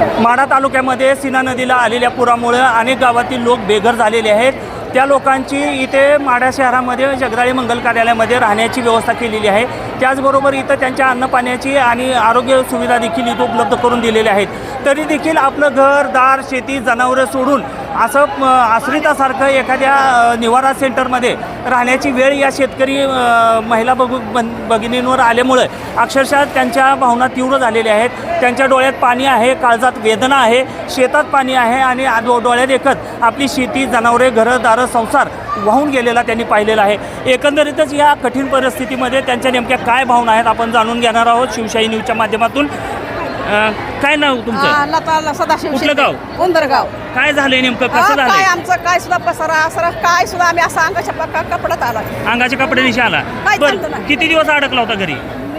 माढा तालुक्यामध्ये सीना नदीला आलेल्या पुरामुळे अनेक गावातील लोक बेघर झालेले आहेत. त्या लोकांची इथे माढा शहरामध्ये जगदाळी मंगल कार्यालयामध्ये राहण्याची व्यवस्था केलेली आहे. त्याचबरोबर इथं त्यांच्या अन्नपाण्याची आणि आरोग्य सुविधा देखील इथं उपलब्ध करून दिलेल्या आहेत. तरी देखील आपलं घर दार शेती जनावरं सोडून असं आश्रितासारखं एखाद्या निवारा सेंटरमध्ये राहण्याची वेळ या शेतकरी महिला बघू बन- भगिनींवर आल्यामुळे अक्षरशः त्यांच्या भावना तीव्र झालेल्या आहेत. त्यांच्या डोळ्यात पाणी आहे काळजात वेदना आहे शेतात पाणी आहे आणि डोळ्यात एकच आपली शेती जनावरे घरं दारं संसार वाहून गेलेला त्यांनी पाहिलेला आहे. एकंदरीतच या कठीण परिस्थितीमध्ये त्यांच्या नेमक्या काय भावना आहेत आपण जाणून घेणार आहोत शिवशाही न्यूजच्या माध्यमातून. अ, काय नाव तुमचं लता सदाशिव कुठलं. गाव? उंदरगाव काय झालंय नेमकं कसं काय झालंय आमचं काय सुद्धा पसारा असरा काय सुद्धा आम्ही असं अंगाच्या पक्का कपड्यात आला अंगाच्या कपड्याने आला काय बर चालतं नाही. किती दिवस अडकला होता घरी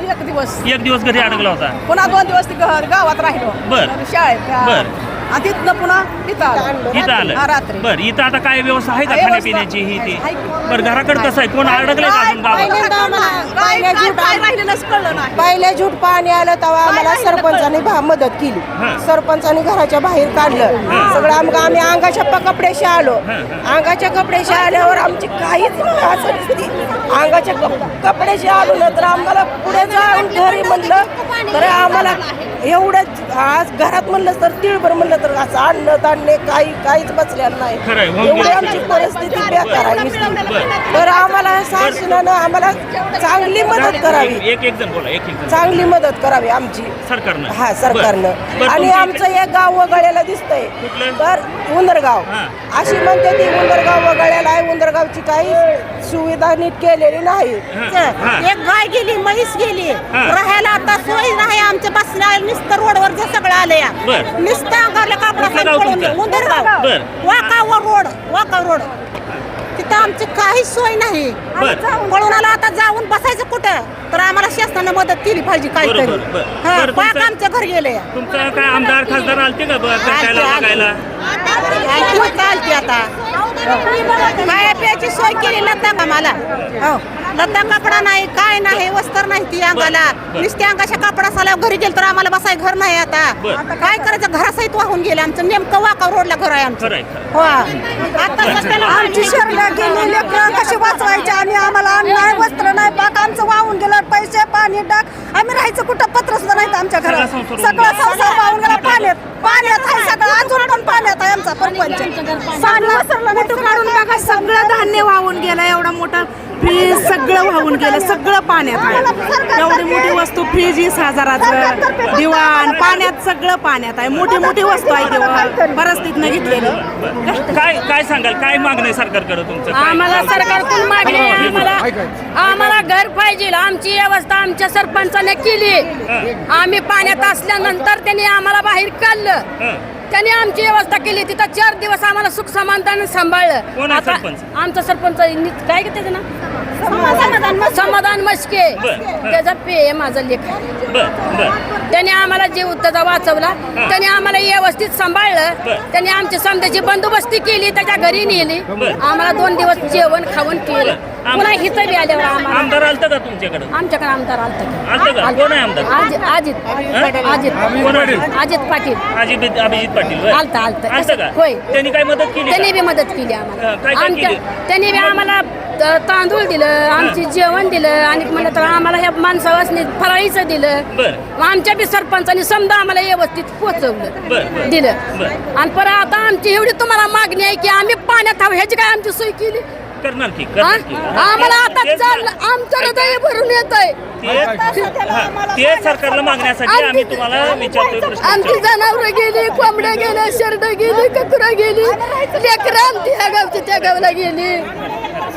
एक दिवस एक दिवस घरी अडकला होता पुन्हा दोन दिवस ती घ- गावात राहिलो बर. शाळेत. बर. आणि तिथनं पुन्हा इथं आलो. इथं हा, आलं. रात्री. बर इथं आता काय व्यवस्था आहे का खाण्यापिण्याची ही ती? बर घराकडे कसं आहे? कोण अडकलंय का अजून गावात पहिल्यांदा आम्हाला काय पहिल्या काय झूट काय राहिलेलंच कळलं नाही. पहिले झूट पाणी आलं तेव्हा आम्हाला सरपंचाने भा- मदत हं. केली सरपंचाने घराच्या बाहेर काढलं. सगळं आम आम्ही अंगाच्या प- कपड्याशी आलो. हं, अंगाच्या कपड्याशी आल्यावर आमची काहीच अंगाच्या कप- कपड्याशी आलो ना तर आम्हाला पुढे जाऊन घरी म्हणलं तर आम्हाला एवढं आज घरात म्हणलं तर तिळभर म्हणलं तर असं अन्न ताणणे काही काहीच बसलेलं नाही हो. एवढी आमची परिस्थिती बेकार आहे नुसती. तर आम्हाला शासनानं आम्हाला चांगली मदत करावी एक एक जण बोला एक एक जण चांगली मदत करावी आमची सरकारनं हा. सरकारनं आणि आमचं एक गाव वगळ्याला दिसतंय? तर उंदरगाव हा. अशी म्हणते ती उंदरगाव वगळ्याला आहे उंदरगावची काही सुविधा नीट केलेली नाही हा. एक गाय गेली म्हैस गेली हा. राहायला आता सोय नाही आमच्या बसल्या नुसतं रोडवर जे सगळं आलं या बर. नुसतं अंगाला कापडा गाव तुमचं? उंदरगाव बर. वाकावर रोड वाका रोड तिथं आमची काहीच सोय नाही. बर. आता जाऊन बसायचं कुठं? तर आम्हाला शासनानं मदत केली पाहिजे काहीतरी. बरोबर, बर. हा बरं, पाक तुमचं- आमच्या घर गेले. तुमचं काय आमदार खासदार आलते का ब- भेटायला बघायला? चालते आता. खाया प्यायची सोय केली लता आम्हाला हो. लता कपडा नाही काय नाही वस्त्र नाही ती अंगाला. बर. नुसते अंगाच्या कपडा साला घरी गेल तर आम्हाला बसाय घर नाही आता. बर. आता काय करायचं? घरासहित वाहून गेले आमचं. नेमकं वाका रोडला घर आहे आमचं. खरं. हो. आता सध्याला आमची शरणा गेली लेकरं कशी वाचवायची? आणि आम्हाला अन्न नाही वस्त्र नाही पाक. आमचं वाहून गेलं पैसे पाणी टाक आम्ही राहायचं कुठं? पत्र सुद्धा नाही आमच्या घरात. सगळा संसार सगळं संसार वाहून गेला. पाण्यात. पाण्यात आहे सगळं. अजून पण पाण्यात आहे आमचा पाणी वसरलं नाही काढून बघा सगळं धान्य वाहून गेलं एवढं मोठं फ्रीज सगळं वाहून गेलं सगळं पाण्यात आहे. एवढी मोठी वस्तू फ्रीज वीस हजाराचं दिवाण पाण्यात सगळं पाण्यात आहे. मोठी मोठी वस्तू आहे दिवाण. परिस्थितीनं घेतलेली. काय काय सांगाल? काय मागणं आहे सरकारकडे तुमचं? काय? आम्हाला सरकारकडून मागणी आहे आम्हाला. आम्हाला घर पाहिजे. आमची व्यवस्था आमच्या सरपंचाने केली. आम्ही पाण्यात असल्यानंतर त्यांनी आम्हाला बाहेर काढलं. त्यांनी आमची व्यवस्था केली. तिथं चार दिवस आम्हाला सुख समाधान सांभाळलं. कोण आहे आता सरपंच? आमचा सरपंच नि- काय का त्याचं ना समाधान मस्के. बरं. त्याचा पे आहे माझा लेख. बर बर. त्याने आम्हाला जीव त्याचा वाचवला त्याने आम्हाला व्यवस्थित सांभाळलं. बरं. त्याने आमच्या समजाची बंदोबस्ती केली त्याच्या घरी नेली. बरं. आम्हाला दोन दिवस जेवण खावण केलं. पुन्हा हिथं बी आल्यावर आम्हाला आमदार आलतं का तुमच्याकडे आमच्याकडे आमदार आलतं आलत का? कोण आहे आमदार? अजित अजित कोण आहे? अजित पाटील अजित अभिजित पाटील होय? आलतं, आलतं. आलतं का होय. त्यांनी काय मदत केली त्यांनी का? बी मदत केली हा, आम्हाला काय आमच्या केली? त्यांनी बी आम्हाला त- तांदूळ दिलं आमची जेवण दिलं आणि म्हणलं तर आम्हाला ह्या माणसावासनी फराळीचं दिलं बरं. मग आमच्या बी सरपंचानी समजा आम्हाला व्यवस्थित बरं, पोचवलं बरं. दिलं बरं. आणि परत आता आमची एवढी तुम्हाला मागणी आहे की आम्ही पाण्यात हवं ह्याची काय आमची सोय केली करणार की? करणार की? आम्हाला आता तेच- चाललं. आमचं हृदय भरून येत आहे तेच तेच सरकारला मागण्यासाठी आम्ही तुम्हाला विचारतोय प्रश्न आमची. जनावरं गेली कोंबड्या गेल्या शेरड गेली ककुरा गेली. लेकरं आमची ह्या गावची त्या गावला गेली.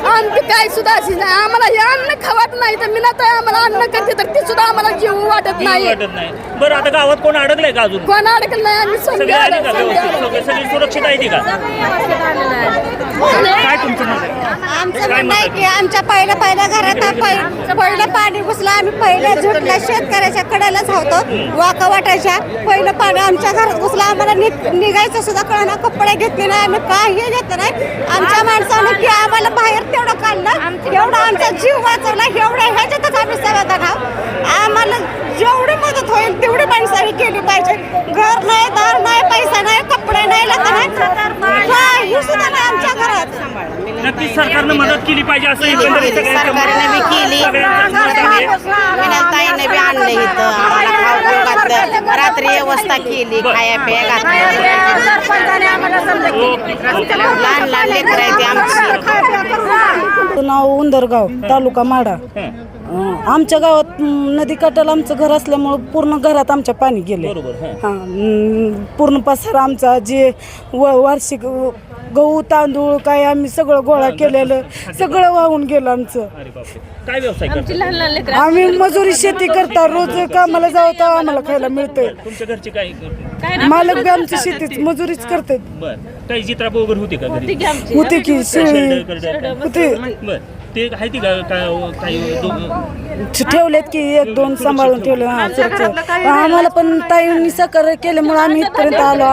आमची काय सुद्धा अशी नाही. आम्हाला हे अन्न खावत नाही तर मी तर आम्हाला अन्न करते तर ती सुद्धा आम्हाला जीव वाटत नाही. वाटत नाही. बरं आता गावात कोण अडकलंय का अजून? कोण अडकलं नाही आम्ही सगळे समजा आले का व्यवस्थित सगळे सगळी सुरक्षित आहे ती का काय तुमचं मत आहे? आमचं म्हणणं आहे की आमच्या पहिल्या पहिल्या घरात हा पै- पहिलं पाणी घुसलं आम्ही पहिल्या झुटल्या शेतकऱ्याच्या कडेलाच होतो वाका वाटायच्या. पहिलं पाणी आमच्या घरात घुसलं आम्हाला नि- निघायचं सुद्धा कळणार कपडे घेतले नाही आम्ही काही घेतलं नाही. आमच्या माणसानं की आम्हाला बाहेर तेवढं काढलं एवढा आमचा जीव वाचवला एवढ्या ह्याच्यातच आम्ही समाधान आहोत आम्हाला जेवढी होईल तेवढी माणसाने केली पाहिजे. घर नाही दार नाही पैसा नाही कपडे नाही लग्न नाही. काही सुद्धा नाही आमच्या घरात. नक्कीच सरकारनं मदत केली पाहिजे असं एकंदरीत सगळ्यांचं मत- सरकारने बी केली. सगळ्यांचंच मत आहे. विनाताईने बी आणलं इथं. आम्हाला खाऊ पिऊ घातलं रात्री व्यवस्था केली खाया पिया घातलं. लहान लहान लेकर आहे ते आमची. नाव उंदरगाव तालुका माडा आमच्या गावात नदी काठाला आमचं घर असल्यामुळं पूर्ण घरात आमच्या पाणी गेले. बरोबर हां. पूर्ण पसारा आमचा जे व वार्षिक गहू तांदूळ काय आम्ही सगळं गोळा केलेलं सगळं वाहून गेलं आमचं. अरे बापरे. काय व्यवसाय करता आम्ही मजुरी शेती करता रोज कामाला जाऊ तर आम्हाला खायला मिळतंय. तुमच्या घरचे काय करतात? मालक बी आमची शेतीच मजुरीच करतात. बर काही चित्राप वगैरे होते का घरी? होते की शेळी. शेरडं, करडं, होते. बर. ते आहे ती का काही दो- ठेवलेत की एक दोन सांभाळून ठेवले. हा. आम्हाला पण ताईंनी सहकार्य केल्यामुळे आम्ही इथपर्यंत आलो.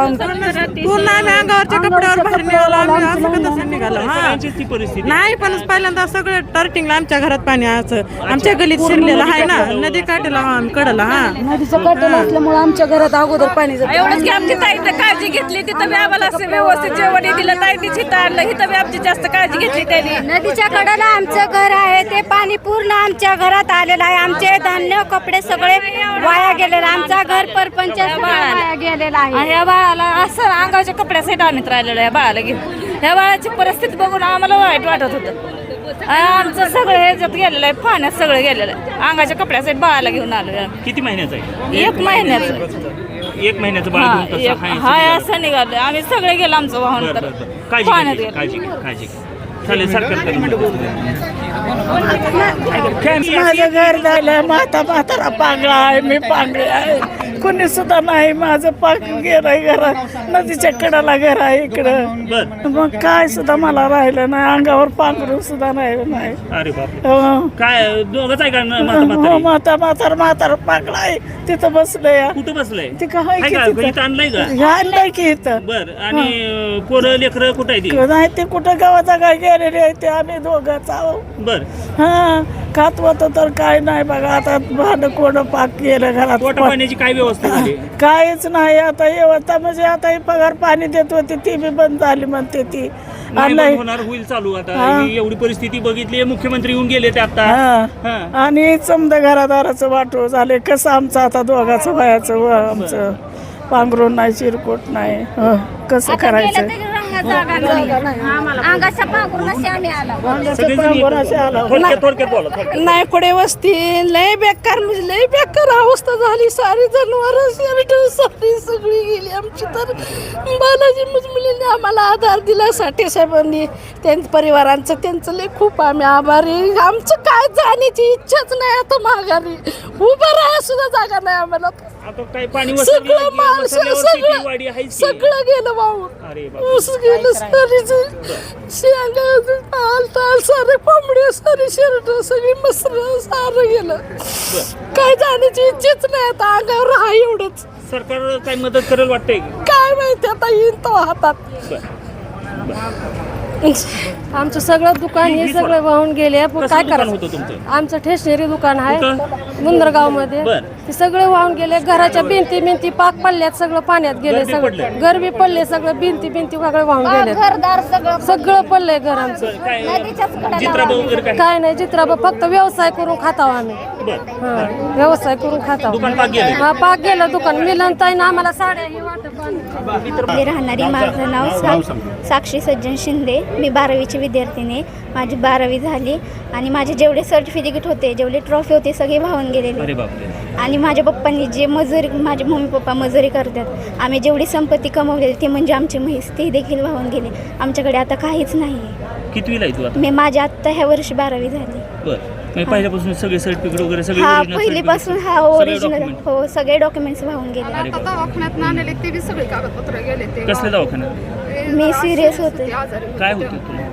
पूर्ण आम्ही अंगावरच्या कपड्यावर बाहेर निघालो आम्ही असं का तसं निघालो. हा. सगळ्यांचीच ती परिस्थिती. नाही पण पहिल्यांदा सगळं टर्टिंगला आमच्या घरात पाणी असं. आमच्या गलीत शिरलेलं आहे ना. नदी काठीला हा, कडला हा. नदीच्या काठाला असल्यामुळे आमच्या घरात अगोदर पाणी जातं. एवढंच की आमची ताईनं काळजी घेतली. तिथं बी आम्हाला असं व्यवस्थित जेवण दिलं. ताईनीच इथं आणलं. इथं बी आमची जास्त काळजी घेतली त्यांनी. नदीच्या कडेला आमचं घर आहे. ते पाणी पूर्ण आमच्या घरात आलेलं आहे. आमचे धान्य कपडे सगळे वाया गेलेले आमचा घर परपंच सगळं वाया गेलेला आहे. आणि या बाळाला असं अंगाच्या कपड्यासाठी आणत राहिलेलं या बाळाला घेऊन. ह्या बाळाची परिस्थिती बघून आम्हाला वाईट वाटत होतं. आमचं सगळं ह्याच्यात गेलेलं आहे. पाण्यात सगळं गेलेलं आहे. अंगाच्या कपड्यासाठी बाळाला घेऊन आलो किती महिन्याचं आहे? एक महिन्याचं. एक महिन्याचं बाळ हा घेऊन तसं एक- हाय हाय असं निघालं आम्ही सगळे गेलो आमचं वाहन तर. काळजी पाण्यात काळजी काळजी. चालेल सरकार माझं घर झालं माता म्हातारा पांगळा आहे मी पांगळे आहे. कोणी सुद्धा नाही. माझं पाक गेलंय घरात. नदीच्या कडाला घर आहे इकडं. मग काय सुद्धा मला राहिलं नाही. अंगावर पांघरून सुद्धा राहिलं नाही. अरे बाप हो. काय दोघंच आहे का म्हाता हो, म्हातारी? आहे तिथं बसलंय. कुठं बसलंय? ते काय आहे का? की? इथं आणलंय का? तिथं आणलंय की इथं. बर. आणि पोरं लेकरं कुठं आहे ती? नाही ते कुठं गावाचा काय गेलेले आहे ते. आम्ही दोघंच आहो बर. हा. खात होतं तर काय नाही बघा आता भांड कोण पाक गेलं घरात. पोटा पाण्याची काय व्यवस्था झाली? काहीच नाही आता व्यवस्था म्हणजे आता ही पगार पाणी देत होती ती बी बंद झाली म्हणते ती. नाही आणि बंद होणार होईल चालू आता. हा. ही एवढी परिस्थिती बघितली मुख्यमंत्री येऊन गेले ते आता. हा. हा. आणि समजा घरादाराचं वाटो झाले कसं आमचं आता दोघाचं वयाचं व आमचं. पांघरून नाही चिरकोट नाही हं, कसं करायचं? आला. थोडक्यात थोडक्यात बोला थोडक्यात. नायकडे वस्ती. लय बेकार म्हणजे लय बेकार अवस्था झाली. सारी जनावर सारी सगळी गेली. आमची तर बालाजी मुलीने आम्हाला आधार दिला साठे साहेबांनी. त्यांच्या परिवारांचं त्यांचं लय खूप आम्ही आभारी. आमचं काय जाण्याची इच्छाच नाही आता माघारी. उभं राहा सुद्धा जागा नाही आम्हाला. आता काय पाणी सगळं माल की. सगळं गेलं वाहून ऊस गेलं शेंगा ताल ताल सारे कोंबडे सारे शर्ट सगळी मसर सारं गेलं. काय जाण्याची इच्छाच नाही आता. अंगावर हा एवढंच. सरकार काय मदत करेल वाटतंय काय माहिती आता येईन तो हातात. आमचं सगळं दुकान हे सगळं वाहून गेले पण काय करायचं होतं तुमचं? आमचं स्टेशनरी दुकान आहे? मुंदरगावमध्ये. ते सगळे वाहून गेले घराच्या भिंती भिंती पाक पडल्यात सगळं पाण्यात गेले? सगळं. घर बी पडले सगळं भिंती भिंती सगळे वाहून गेले घरदार सगळं सगळं पडलंय घर आमचं काय जित्राबा नाही चित्राबा फक्त व्यवसाय करून खाताव आम्ही. हा व्यवसाय करून खाताव दुकान पाक गेले हा पाक गेलं दुकान. मिलन ताईनं आम्हाला साड्या हे राहणारी माझं नाव साक्षी सज्जन शिंदे. मी बारावीची विद्यार्थिनी माझी बारावी झाली आणि माझे जेवढे सर्टिफिकेट होते जेवढे ट्रॉफी होते सगळे वाहून गेलेले. आणि माझ्या पप्पांनी जे मजुरी माझे मम्मी पप्पा मजुरी करतात आम्ही जेवढी संपत्ती कमवलेली ती म्हणजे आमची म्हैस ती देखील वाहून गेली. आमच्याकडे आता काहीच नाही आहे. कितवीला आहे तू आता? मी माझ्या आत्ता ह्या वर्षी बारावी झाली. बर. म्हणजे पहिल्यापासून सगळे सर्टिफिकेट वगैरे सगळे हा original पहिलीपासून certificate, हा सगळे ओरिजिनल document. हो सगळे डॉक्युमेंट्स वाहून गेले. दवाखान्यात ते बी सगळे कागदपत्र गेले ते. कसल्या दवाखान्यात मी सिरियस होते. काय होतं तुला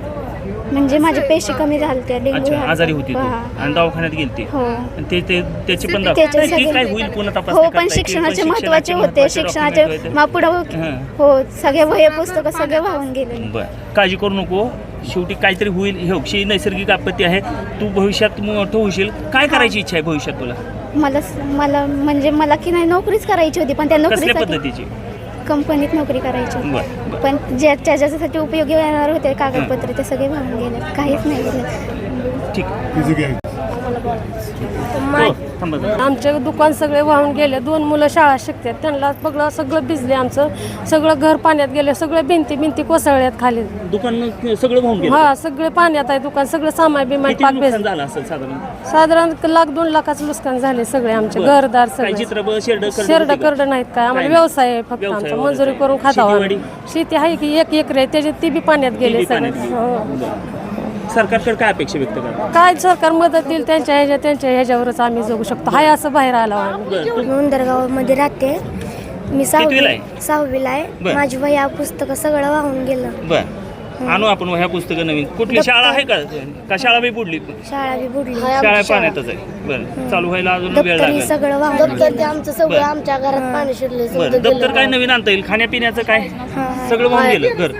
म्हणजे माझे पेशी कमी झालते डेंग्यू अच्छा झालता. आजारी होती तू. हा. आणि दवाखान्यात गेलती. हो. आणि ते ते त्याची पण त्याचे दाखव- नाही, ते सगळे- काय होईल पुन्हा हो पण शिक्षणाचे महत्त्वाचे होते शिक्षणाचे पुढं हां. हो सगळे वह्या पुस्तकं सगळे वाहून गेले बर. काळजी करू नको. शेवटी काहीतरी होईल. हे अक्षय नैसर्गिक आपत्ती आहे. तू भविष्यात मोठं होशील. काय करायची इच्छा आहे भविष्यात तुला? मला मला म्हणजे मला की नाही नोकरीच करायची होती पण त्या कसल्या नोकरीसाठी पद्धतीची? कंपनीत नोकरी करायची. पण ज्या ज्याच्यासाठी उपयोगी येणार होते कागदपत्र ते सगळे वाहून गेले. काहीच नाही गेले. ठीक. आमचे दुकान सगळे वाहून गेले. दोन मुलं शाळा शिकतात. त्यांना सगळं सगळं भिजले आमचं. सगळं घर पाण्यात गेले. सगळे भिंती भिंती कोसळल्यात खाली. दुकान सगळं वाहून गेलं? हा सगळे पाण्यात आहे दुकान. सगळं सामान बिमान किती पाक नुकसान भिजलं झालं असेल साधारण? साधारण लाख दोन लाखाचं नुकसान झाले सगळे आमचे. बरं. घरदार काय सगळे. शेरड शेरड करड नाहीत काय. आम्हाला काय? व्यवसाय आहे फक्त व्यवसाय आमचा. वगैरे. मजुरी करून शेतीवाडी? शेती आहे की एक एकर आहे त्याच्यात ती बी पाण्यात गेले सगळे. हो. सरकारकडे काय अपेक्षा व्यक्त करा काय सरकार मदत देईल त्यांच्या ह्याच्या त्यांच्या ह्याच्यावरच आम्ही जगू शकतो. हाय असं बाहेर आलो आम्ही मी उंदरगावमध्ये राहते. मी कितवीला सहावी आहे? सहावीला आहे. बरं. माझी वह्या पुस्तकं सगळं वाहून गेलं. बर. आणू आपण ह्या पुस्तकं नवीन. कुठली शाळा आहे का? का शाळा बी बुडली? शाळा बी बुडली. शाळा पाण्यातच आहे. बरं. चालू व्हायला अजून वेळ दप्तरी लागेल. सगळं वाहून गेलं. आमचं बरं. आमच्या घरात पाणी शिरले बरं. दप्तर काय नवीन आणता येईल? खाण्यापिण्याचं काय? सगळं वाहून गेलं. घर.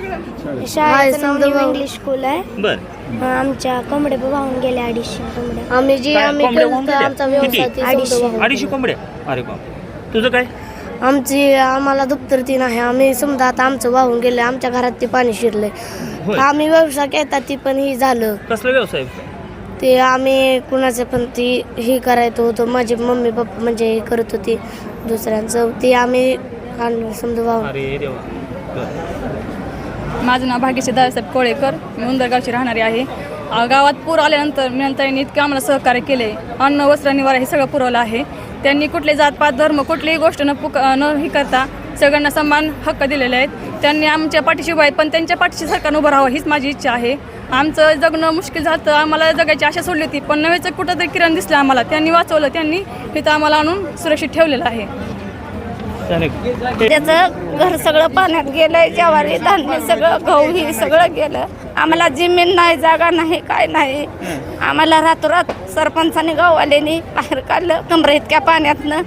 शाळेचं नाव न्यू इंग्लिश स्कूल आहे. बर. आमच्या कोंबड्या बी वाहून गेल्या अडीचशे कोंबड्या. आम्ही जी काय, आम्ही कोंबड्या केलं गेल्या? आमचा किती? व्यवसाय ते अडीचशे. समजा वाहून अडीचशे कोंबड्या? अरे बाप. तुझं काय? आमची आम्हाला दप्तर तीन आहे. आम्ही समजा आता आमचं वाहून गेलं आमच्या घरात ते पाणी शिरलंय. आम्ही व्यवसाय केला ती पण ही झालं. कसला व्यवसाय? ते आम्ही कुणाचं पण ती हे करायचं होतं. माझे मम्मी पप्पा म्हणजे हे करत होती दुसऱ्यांचं. ते आम्ही आणलं समजा वाहून. अरे देवा. बरं. माझं नाव भाग्यश्री दादासाहेब कोळेकर मी उंदरगावची राहणारी आहे. गावात पूर आल्यानंतर मी इतकं आम्हाला सहकार्य केले. अन्न वस्त्र निवारा हे सगळं पुरवलं आहे. त्यांनी कुठले जातपात धर्म कुठलीही गोष्ट न पुक न ही करता सगळ्यांना सन्मान हक्क दिलेले आहेत. त्यांनी आमच्या पाठीशी उभं आहेत पण त्यांच्या पाठीशी सरकारनं उभं राहावं हीच माझी इच्छा आहे. आमचं जगणं मुश्किल झालं आम्हाला जगायची आशा सोडली होती पण नव्हेचं कुठं तरी किरण दिसलं आम्हाला. त्यांनी वाचवलं त्यांनी इथं आम्हाला आणून सुरक्षित ठेवलेलं आहे. त्याचं घर सगळं पाण्यात गेलंय ज्वारी धान्य सगळं गहू ही सगळं गेलं. आम्हाला जमीन नाही जागा नाही काय नाही. आम्हाला रातोरात सरपंचाने गाववाल्याने बाहेर काढलं कमरे इतक्या पाण्यातनं.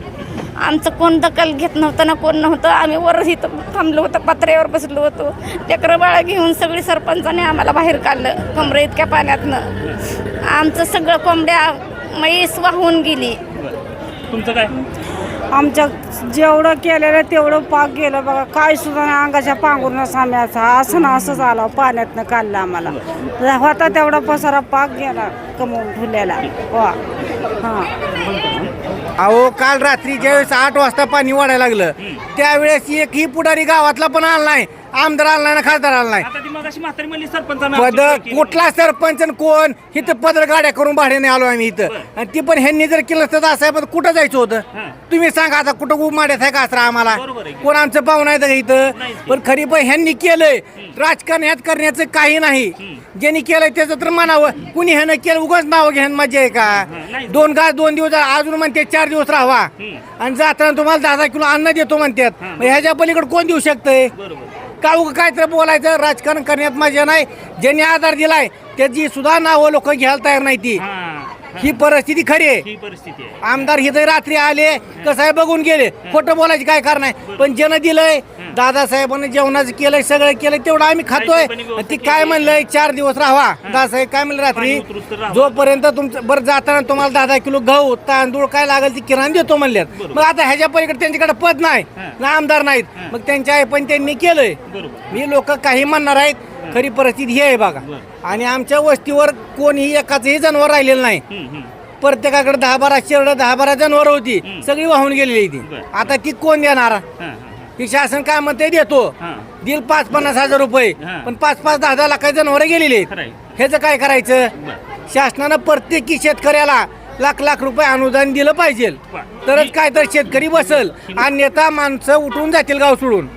आमचं कोण दखल घेत नव्हतं ना कोण नव्हतं. आम्ही वर इथं थांबलो होतो पत्र्यावर बसलो होतो. लेकरं बाळा घेऊन सगळी सरपंचाने आम्हाला बाहेर काढलं कमरे इतक्या पाण्यातनं. आमचं सगळं कोंबड्या म्हैस वाहून गेली. तुमचं काय? आमच्या जेवढं केलेलं तेवढं पाक गेलं बघा. काय सुद्धा नाही अंगाच्या पांघरून साम्याचा असं ना असंच आला पाण्यातनं काढलं आम्हाला. होता तेवढा पसारा पाक गेला कमवून ठेवलेला. हो. वा हां. अहो काल रात्री ज्यावेळेस आठ वाजता पाणी वाढायला लागलं त्यावेळेस एकही पुढारी गावातला पण आला नाही. आमदार आला नाही ना खासदार आला नाही. आता ती मग अशी म्हातारी म्हणली सरपंचानं पद आमची केली. कुठला सरपंच आणि कोण? इथं पदर गाड्या करून भाड्याने आलो आम्ही इथं. आणि ती पण ह्यांनी जर केलं तर असं आहे पण कुठं जायचं होतं? हां. तुम्ही सांगा आता कुठं उमाड्यात आहे का असं आम्हाला? बरोबर आहे की. कोण आमचं पाहुण आहे का इथं. पण खरी पण ह्यांनी केलंय. राजकारण ह्यात करण्याचं काही नाही. ज्यांनी केलंय त्याचं तर म्हणावं. कुणी ह्यानं केलं उगाच नाव घ्यान मजा आहे का. दोन गा दोन दिवस अजून म्हणते चार दिवस राहावा. आणि जाताना तुम्हाला दहा दहा किलो अन्न देतो म्हणतात. मग ह्याच्या पलीकडे कोण देऊ शकतंय? बरोबर. का उग काय तर बोलायचं? राजकारण करण्यात मजा नाही. ज्यांनी आधार दिलाय त्याची सुद्धा नावं लोक घ्यायला तयार नाही ती. हां परिस्थिती खरी आहे. ही परिस्थिती आहे. आमदार इथे रात्री आले कसं आहे बघून गेले. खोटं बोलायचे काय कारण आहे? पण ज्यानं दिलंय दादासाहेबांनी जेवणाचं केलंय सगळं केलंय तेवढं आम्ही खातोय. ती काय म्हणलंय चार दिवस राहा दादासाहेब काय म्हणलं रात्री. जोपर्यंत तुमचं बरं जाताना तुम्हाला दहा दहा किलो गहू तांदूळ काय लागेल ती किराणा देतो म्हणल्यात. मग आता ह्याच्या पलीकडे त्यांच्याकडे पद नाही. ना आमदार नाहीत. मग त्यांच्या आई पण त्यांनी केलंय. मी लोक काही म्हणणार आहेत खरी परिस्थिती ही आहे बघा. आणि आमच्या वस्तीवर कोणीही एकाचंही जनावर राहिलेलं नाही. प्रत्येकाकडे दहा बारा शेरड दहा बारा जनावर होती. सगळी वाहून गेलेली ती. आता ती कोण देणार? हां, ती शासन काय म्हणते देतो. दिल पाच पन्नास हजार रुपये. पण पाच पाच दहा दहा लाख जनावर गेलेली. ह्याचं काय करायचं? शासनानं प्रत्येकी शेतकऱ्याला लाख लाख रुपये अनुदान दिलं पाहिजे. तरच काय तर शेतकरी बसल. आणि नेता माणसं उठून जातील गाव सोडून.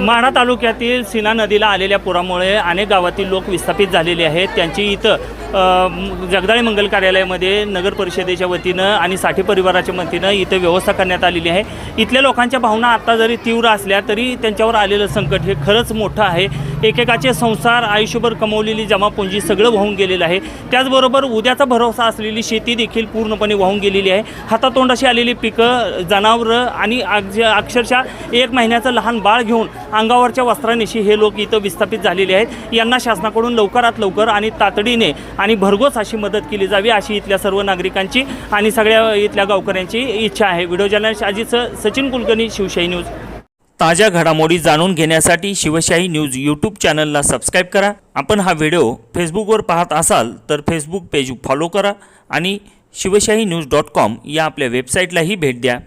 माढा तालुक्यातील सीना नदीला आलेल्या पुरामुळे अनेक गावातील लोक विस्थापित झालेले आहेत. त्यांची इथं जगदाळे मंगल कार्यालयामध्ये नगर परिषदेच्या वतीनं आणि साठी परिवाराच्या वतीनं इथं व्यवस्था करण्यात आलेली आहे. इथल्या लोकांच्या भावना आत्ता जरी तीव्र असल्या तरी त्यांच्यावर आलेलं संकट हे खरंच मोठं आहे. एकेकाचे संसार आयुष्यभर कमवलेली जमापुंजी सगळं वाहून गेलेलं आहे. त्याचबरोबर उद्याचा भरोसा असलेली शेती देखील पूर्णपणे वाहून गेलेली आहे. हातातोंडाशी आलेली पिकं जनावरं आणि अक्षरशः अक्षरशः एक महिन्याचं लहान बाळ घेऊन अंगावरच्या वस्त्रानिशी हे लोक इथं विस्थापित झालेले आहेत. यांना शासनाकडून लवकरात लवकर आणि तातडीने आणि भरघोस अशी मदत केली जावी अशी इथल्या सर्व नागरिकांची आणि सगळ्या इथल्या गावकऱ्यांची इच्छा आहे. Video journalist Ajit Sachin Kulkarni Shivshahi news. ताज्या घडामोडी जाणून घेण्यासाठी शिवशाही न्यूज यूट्यूब चॅनलला सबस्क्राईब करा. आपण हा व्हिडिओ फेसबुकवर पाहत असाल तर फेसबुक पेज फॉलो करा आणि शिवशाही न्यूज डॉट कॉम या आपल्या वेबसाईटलाही भेट द्या.